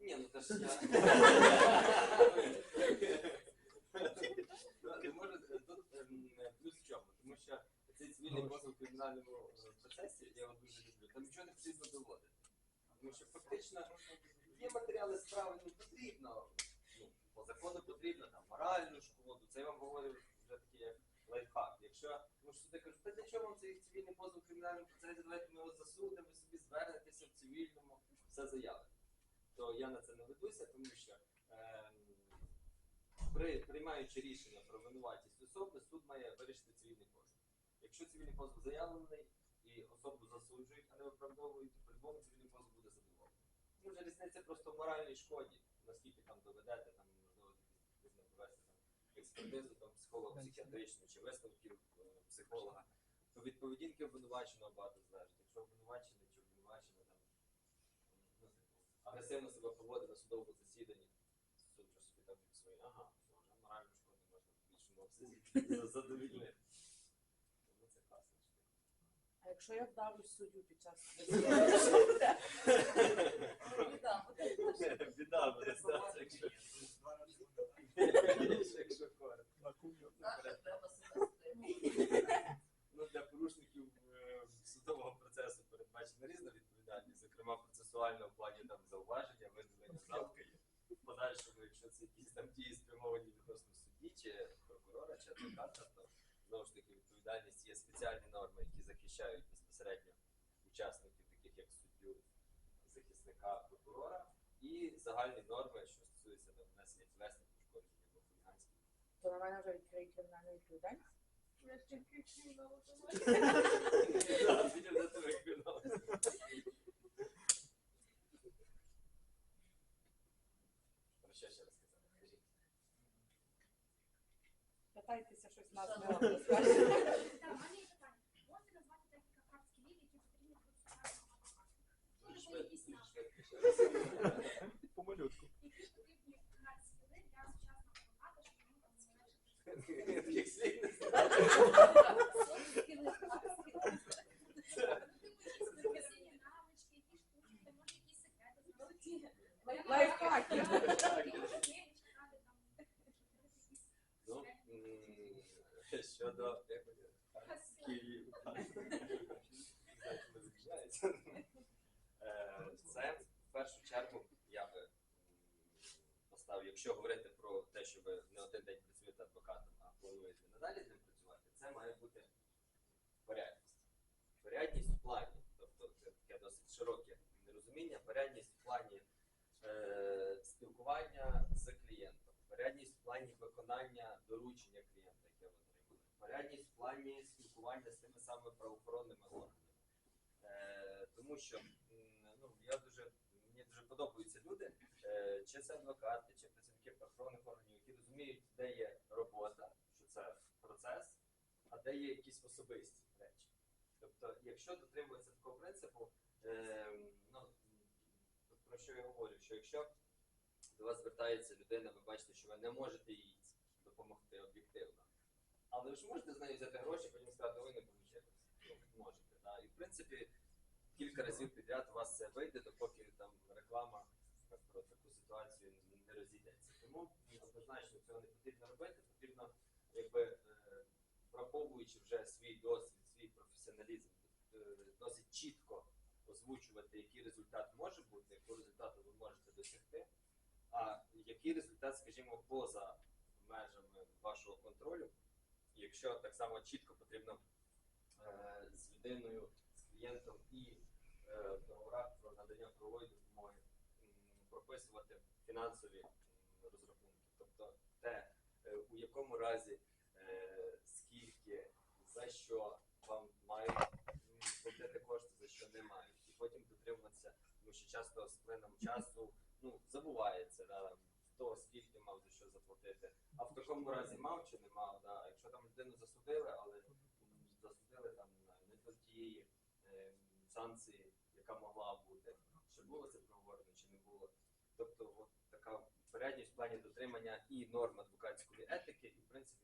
Ні, ну то ж я. Ну, тут ем, плюс в чому, тому що цей цивільний позов в кримінальному е, процесі, я його дуже люблю, там нічого не потрібно доводити. Тому що фактично є матеріали справи, не потрібно, ну, по закону потрібно там моральну шкоду, це я вам говорю вже такий лайфхак. Якщо тому що суди кажуть, та для чого вам цей цивільний позов в кримінальному процесі, давайте ми його засудимо, ви собі звернетеся в цивільному, все заявите. То я на це не ведуся, тому що ем, при, приймаючи рішення про винуватість особи, суд має вирішити цивільний позов. Якщо цивільний позов заявлений і особу засуджують, а не виправдовують, то по-любому цивільний позов буде задоволений. Ну, вже різниця просто в моральній шкоді, наскільки там доведете, там можливо десь провести там експертизу, там психолога психіатричну чи висновків е, психолога, то від поведінки обвинуваченого багато залежить. Якщо обвинувачений чи обвинувачена там ну, типу, агресивно себе поводить на судовому засіданні, суд вже собі там фіксує, ага, вже моральну шкоду можна в більшому обсязі задовільнити. Тому це штука. А якщо я вдавлю суддю під час Біда, буде теж. Біда буде якщо якщо коротко. Наша треба себе стримати. Ну, для порушників е, судового процесу передбачена різна відповідальність, зокрема процесуальна в плані там зауваження, видалення завки. В подальшому, якщо це якісь там дії спрямовані відносно судді, чи прокурора, чи адвоката, то знову ж таки відповідальність є спеціальні норми, які захищають безпосередньо учасників, таких як суддю, захисника, прокурора, і загальні норми, що стосуються там, нанесення тілесних пошкоджень або хуліганських. то на мене вже відкриють кримінальну відповідальність. Я ще кричу, на. Про що ще розказати? Кажіть. Питайтеся щось нас не нам робить. Так, у мене є питання. Можете назвати декілька практики які потрібні процесуального адвоката? Дуже Може, якісь наші? дуже швидко. По малютку. Які потрібні карт скіли для сучасного адвоката, щоб йому там зменшити? Таких слів не знаю. Професійні навички, які штуки, може якісь секрети знати. Щодо Київ. Це в першу чергу я би поставив, якщо говорити про те, що ви не один день працюєте адвокатом, плануєте надалі з ним працювати, це має бути порядність. Порядність в плані, тобто це таке досить широке розуміння, порядність в плані е, спілкування з клієнтом, порядність в плані виконання доручення клієнта, яке ви отримали, порядність в плані спілкування з тими самими правоохоронними органами. Е, тому що ну, я дуже, мені дуже подобаються люди, е, чи це адвокати, чи працівники правоохоронних органів, які розуміють, де є робота, що це процес, а де є якісь особисті речі. Тобто, якщо дотримуватися такого принципу, е, ну, про що я говорю, що якщо до вас звертається людина, ви бачите, що ви не можете їй допомогти об'єктивно. Але ви ж можете з нею взяти гроші, потім сказати, ви не получилось. Ну, можете. Да? І в принципі, кілька разів підряд у вас це вийде, допоки там реклама про таку ситуацію не розійдеться. Тому однозначно цього не потрібно робити, потрібно, якби е, враховуючи вже свій досвід, свій професіоналізм, е, досить чітко озвучувати, який результат може бути, якого результату ви можете досягти, а який результат, скажімо, поза межами вашого контролю. Якщо так само чітко потрібно е, з людиною, з клієнтом і в договорах про надання правової допомоги прописувати фінансові розрахунки, тобто те, у якому разі, скільки, за що вам мають платити кошти, за що не мають, і потім дотримуватися, тому що часто з плином часу ну, забувається, да, хто скільки мав за що заплатити. А в такому разі мав чи не мав, да. якщо там людину засудили, але засудили там не до тієї е, санкції, яка могла бути, чи було це проговорено, чи не було. Тобто, от така порядність в плані дотримання і норм адвокатської етики, і в принципі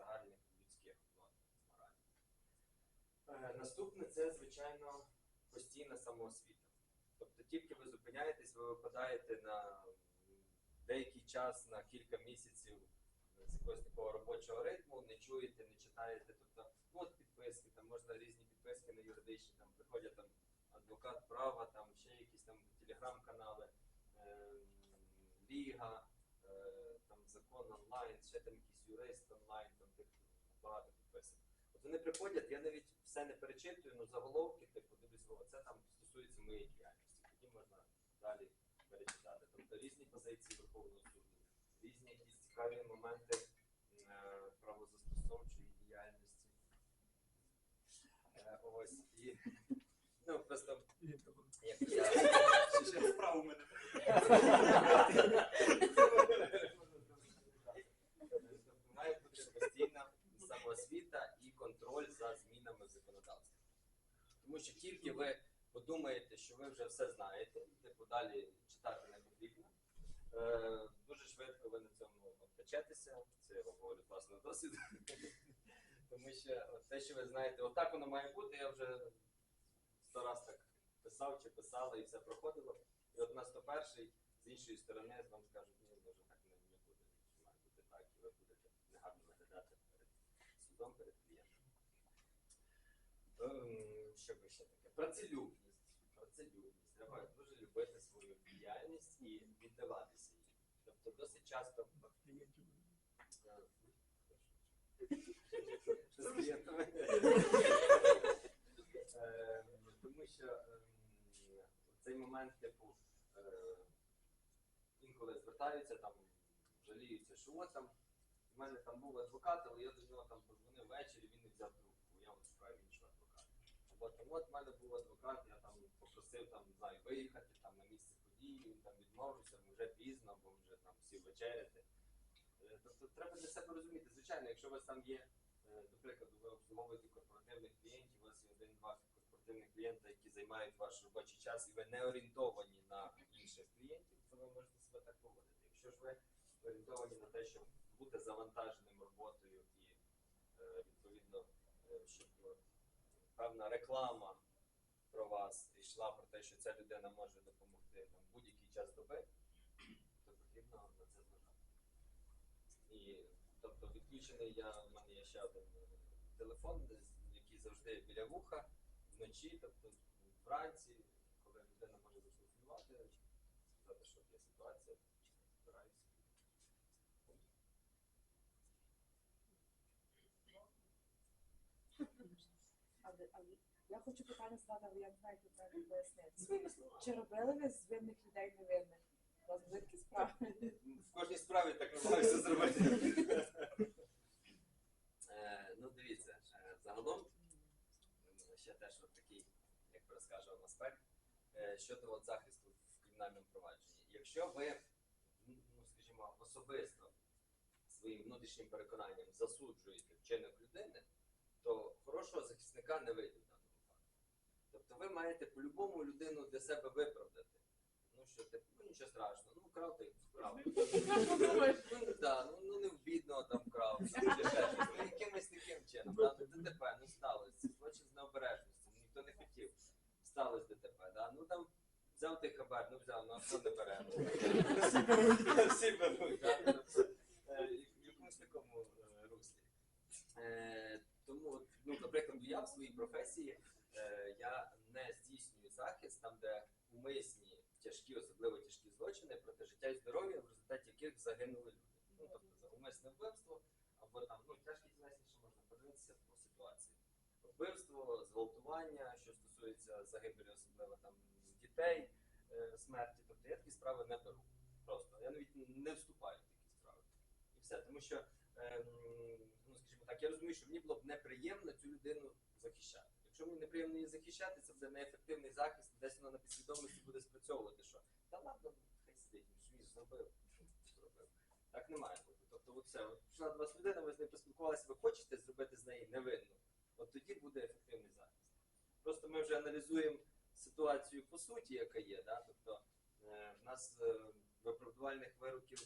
загальних людських моралі. Е, наступне це, звичайно, постійна самоосвіта. Тобто тільки ви зупиняєтесь, ви випадаєте на деякий час, на кілька місяців з якогось такого робочого ритму, не чуєте, не читаєте. Тобто, ну от підписки, там можна різні підписки на юридичні, там приходять там адвокат права, там ще якісь там телеграм-канали, ем, Ліга, е, там закон онлайн, ще там якийсь юрист онлайн, багато підписок. От вони приходять, я навіть все не перечитую, ну заголовки, типу, дивлюсь, о, це там стосується моєї діяльності. Тоді можна далі перечитати. Тобто різні позиції Верховного суду, різні якісь цікаві моменти е, правозастосовчої діяльності. Е, ось і ну просто як я Ще справу мене. Тобто має бути постійна самоосвіта і контроль за змінами в законодавстві. Тому що тільки ви подумаєте, що ви вже все знаєте, типу далі читати не потрібно. Е, дуже швидко ви на цьому обпечетеся. Це я говорю з власного досвіду. Тому що те, що ви знаєте, отак воно має бути, я вже сто раз так писав чи писала і все проходило. І от на 101 з іншої сторони вам скажуть, ні, може так не, буде. Має бути так, і ви будете негарно виглядати перед судом, перед Що би ще таке? Працелюбність. Працелюбність. Треба дуже любити свою діяльність і віддаватися їй. Тобто досить часто. Е? Е, Тому що ем, цей момент, типу, е, інколи звертаються, там жаліються, що от там в мене там був адвокат, але я до нього там подзвонив ввечері, він не взяв трубку, я от шукаю іншого Або от в мене був адвокат, я там попросив там, знаю, виїхати там на місце події, він там відмовився, вже пізно, бо вже там всі вечеряти. Е, Тобто треба для себе розуміти, звичайно, якщо у вас там є, е, до прикладу, ви обслуговуєте корпоративних клієнтів, у вас є один-два корпоративних клієнта, які займають ваш робочий час, і ви не орієнтовані на інших клієнтів, то ви можете себе так поводити. Якщо ж ви орієнтовані на те, щоб бути завантаженим роботою і е, відповідно, щоб певна реклама про вас йшла про те, що ця людина може допомогти там будь-який час доби, то потрібно на це зважати. І тобто відключений я в мене є ще один е, телефон, який завжди біля вуха вночі, тобто вранці, коли людина може зателефонувати, сказати, що є ситуація, збираюся. Але, але я хочу питання задати, але я не знаю, як ви правильно пояснити. Чи робили ви з винних людей невинних? У вас були справи? В кожній справі так намагаюся зробити. Е, Ну, дивіться, е, загалом ще теж от такий, як розкажу вам аспект е, щодо от захисту в кримінальному провадженні. Якщо ви, ну скажімо, особисто своїм внутрішнім переконанням засуджуєте вчинок людини, хорошого не вийде в даному випадку. Тобто ви маєте по-любому людину для себе виправдати. Ну що типу, ну нічого страшного, ну вкрав ти вкрав. Ну ну, ну не в бідного там вкрав, ну якимось таким чином. Ну ДТП, ну сталося, злочин з необережності, ніхто не хотів. Сталося ДТП, да? ну там взяв ти хабар, ну взяв, ну а хто не бере? Всі беруть. Всі беруть, да? Тобто, е, в якомусь такому е, руслі. Е, Тому, от, ну, наприклад, я в своїй професії е, я не здійснюю захист там, де умисні тяжкі, особливо тяжкі злочини проти життя і здоров'я, в результаті яких загинули люди. Ну, тобто за умисне вбивство, або там ну, тяжкі тілесні, що можна подивитися по ситуації. Вбивство, зґвалтування, що стосується загибелі, особливо там дітей, е, смерті. Тобто я такі справи не беру. Просто я навіть не вступаю в такі справи. І все. Тому що, скажімо так, я розумію, що мені було б неприємно цю людину захищати. Якщо мені неприємно її захищати, це буде неефективний захист, десь воно на підсвідомості буде спрацьовувати, що та ладно, хай сидить, він зробив, зробив. Так не має бути. Тобто, от все, до вас людина, ви з нею поспілкувалися, ви хочете зробити з неї невинну. От тоді буде ефективний захист. Просто ми вже аналізуємо ситуацію по суті, яка є. Да? Тобто е, в нас е, виправдувальних вироків,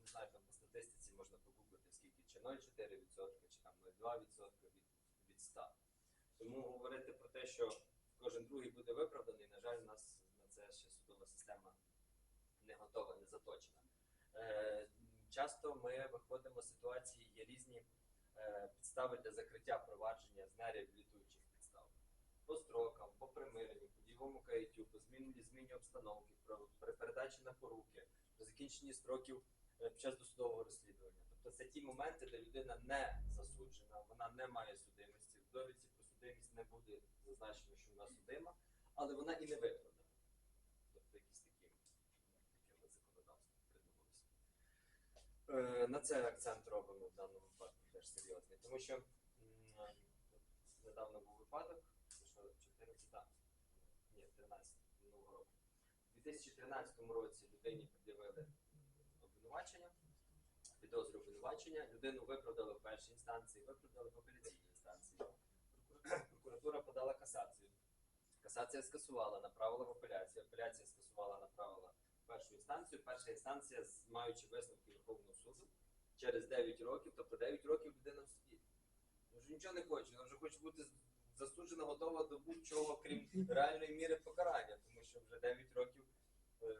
не знаю, там по статистиці можна чи 0,4%, чи там 0,2% від, від 100. Тому говорити про те, що кожен другий буде виправданий, на жаль, у нас на це ще судова система не готова, не заточена. Е, часто ми виходимо з ситуації, є різні е, підстави для закриття провадження з нереабілітуючих підстав. По строкам, по примиренню, по дійовому каяттю, по зміні, зміні обстановки, при передачі на поруки, при закінченні строків е, під час досудового розслідування. Тобто це ті моменти, де людина не засуджена, вона не має судимості. В довідці про судимість не буде зазначено, що вона судима, але вона і не виправдана. Тобто якісь такі таке законодавство придумалося. Е, на це акцент робимо в даному випадку теж серйозний, тому що недавно був випадок, це що 14, так, ні, 13 минулого року. У 2013 році людині пред'явили обвинувачення, підозру обвинувачення, людину виправдали в першій інстанції, виправдали в апеляційній інстанції. Прокуратура подала касацію. Касація скасувала, направила в апеляцію. Апеляція скасувала, направила в першу інстанцію. Перша інстанція, маючи висновки Верховного суду, через 9 років, тобто 9 років людина в суді. Вже нічого не хоче, вона вже хоче бути засуджена, готова до будь-чого, крім реальної міри покарання, тому що вже 9 років е,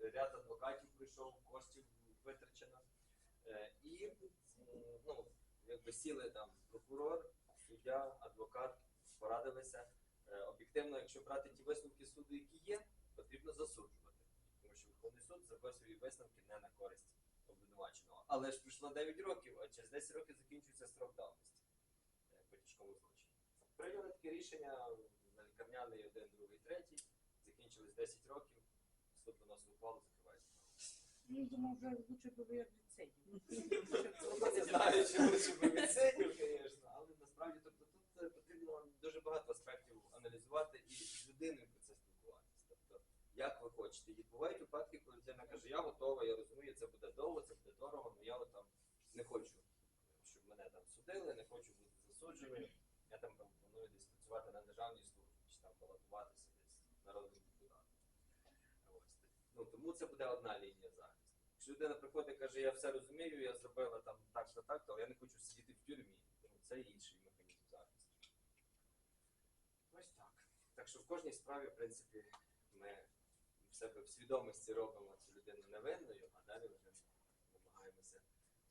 ряд адвокатів прийшов, коштів витрачено. Е, і ну, якби сіли там прокурор, суддя, адвокат, порадилися. Е, Об'єктивно, якщо брати ті висновки суду, які є, потрібно засуджувати. Тому що Верховний суд зробив свої висновки не на користь обвинуваченого. Але ж пройшло 9 років, а через 10 років закінчується строк давності е, по тяжкому злочині. Прийняли таке рішення на лікарняний один, другий, третій, закінчились 10 років, суд виносив ухвалу, закриває справу. Ну, думаю, вже лучше би як відсиділи. Знаю, чи лише би відсидів, звісно, але насправді тобто, тут е, потрібно дуже багато аспектів аналізувати і з людиною про це спілкуватися. Тобто, як ви хочете. І бувають випадки, коли людина каже, я готова, я розумію, це буде довго, це буде дорого, але я там не хочу, щоб мене там судили, не хочу бути засудженою. Я там планую десь працювати на державній службі, чи там балотуватися десь народним. Ну, тому це буде одна лінія захисту. Якщо людина приходить і каже, я все розумію, я зробила там так-то, так-то, але я не хочу сидіти в тюрмі. Ну, це інший механізм захисту. Ось так. Так що в кожній справі, в принципі, ми в себе в свідомості робимо цю людину невинною, а далі вже намагаємося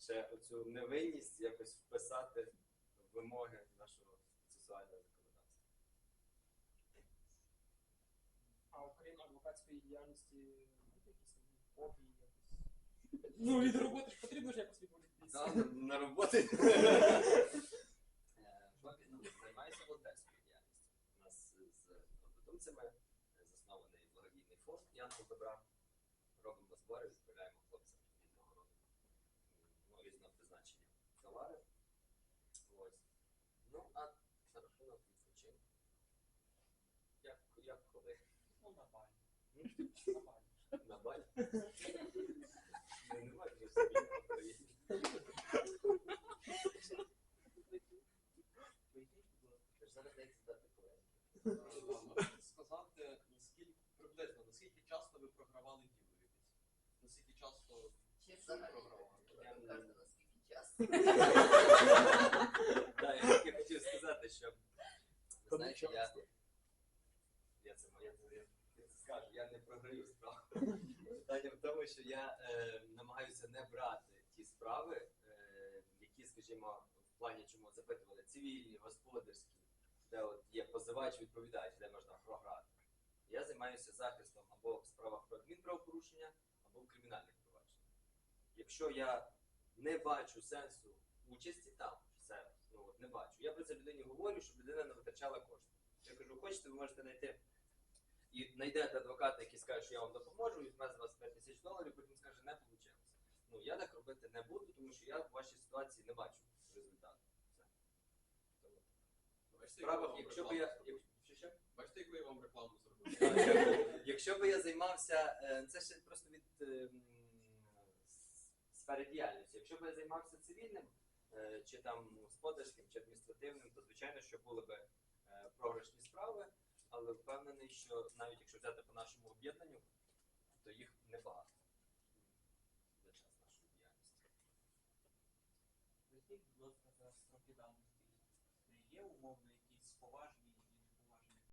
ще оцю невинність якось вписати в вимоги нашого процесуального законодавства. А окрім адвокатської діяльності, якісь копії, якось. Ну, від роботи ж потрібно ж якось відволіктися. Да, на роботи. Е, ну, займаюся волонтерською діяльністю. У нас з однодумцями заснований благодійний фонд Янгол Добра. Робимо збори, відправляємо хлопцям різного роду ну, різного призначення товари. Ось. Ну, а на рахунок відпочинку. Як, як коли? Ну, на балі. М? На балі. На? Ну, немає зараз колеги. Сказати, наскільки приблизно, наскільки часто ви програвали ділові? Наскільки часто взагалі не кажете, наскільки часу. Так, я хотів сказати, що знаєте, часто. це моя я, я це скажу, я не програю справу. Питання в тому, що я е, намагаюся не брати ті справи, е, які, скажімо, в плані чому запитували, цивільні, господарські, де от є позивач, відповідач, де можна програти. Я займаюся захистом або в справах про адмінправопорушення, або в кримінальних провадженнях. Якщо я не бачу сенсу участі там, все, ну от не бачу. Я про це людині говорю, щоб людина не витрачала кошти. Я кажу, хочете, ви можете знайти і знайдете адвоката, який скаже, що я вам допоможу, візьме з вас 5 тисяч доларів, потім скаже, не вийшло. Ну я так робити не буду, тому що я в вашій ситуації не бачу результату. Бачите, якщо би я. Бачите, яку я вам рекламу зробив? Якщо би я займався, е, це ще просто від е, сфери діяльності. Якщо б я займався цивільним, е, чи там господарським, чи адміністративним, то звичайно, що були б програшні справи, але впевнений, що навіть якщо взяти по нашому об'єднанню, то їх небагато за час нашої діяльності. Є поважні